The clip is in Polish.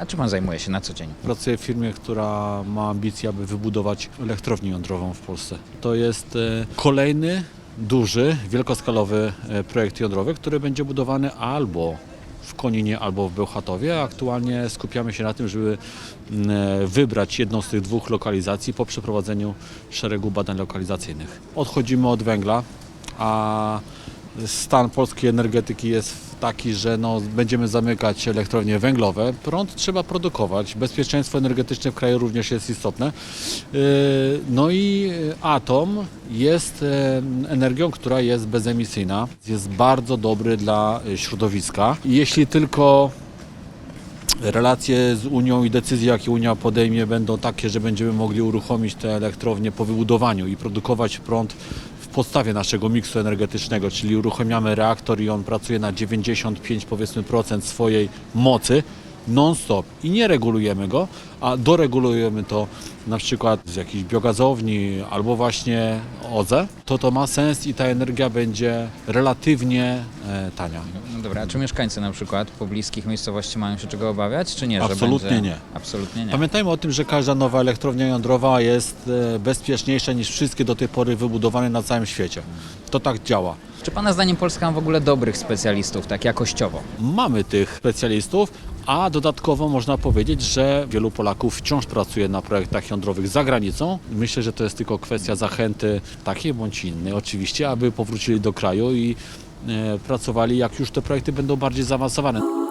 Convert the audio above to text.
A czym pan zajmuje się na co dzień? Pracuję w firmie, która ma ambicje, aby wybudować elektrownię jądrową w Polsce. To jest e, kolejny duży, wielkoskalowy e, projekt jądrowy, który będzie budowany albo w Koninie, albo w Bełchatowie. Aktualnie skupiamy się na tym, żeby e, wybrać jedną z tych dwóch lokalizacji po przeprowadzeniu szeregu badań lokalizacyjnych. Odchodzimy od węgla, a stan polskiej energetyki jest taki, że no, będziemy zamykać elektrownie węglowe. Prąd trzeba produkować. Bezpieczeństwo energetyczne w kraju również jest istotne. Yy, No i atom jest e, energią, która jest bezemisyjna. Jest bardzo dobry dla środowiska. Jeśli tylko relacje z Unią i decyzje, jakie Unia podejmie, będą takie, że będziemy mogli uruchomić te elektrownie po wybudowaniu i produkować prąd podstawie naszego miksu energetycznego, czyli uruchamiamy reaktor i on pracuje na 95 powiedzmy procent swojej mocy non-stop i nie regulujemy go, a doregulujemy to na przykład z jakiejś biogazowni albo właśnie OZE, to to ma sens i ta energia będzie relatywnie e, tania. No dobra, a czy mieszkańcy na przykład pobliskich miejscowości mają się czego obawiać, czy nie? Że Absolutnie będzie... nie. Absolutnie nie. Pamiętajmy o tym, że każda nowa elektrownia jądrowa jest e, bezpieczniejsza niż wszystkie do tej pory wybudowane na całym świecie. To tak działa. Czy pana zdaniem Polska ma w ogóle dobrych specjalistów, tak jakościowo? Mamy tych specjalistów, a dodatkowo można powiedzieć, że wielu Polaków wciąż pracuje na projektach jądrowych za granicą. Myślę, że to jest tylko kwestia zachęty takiej bądź innej oczywiście, aby powrócili do kraju i e, pracowali jak już te projekty będą bardziej zaawansowane.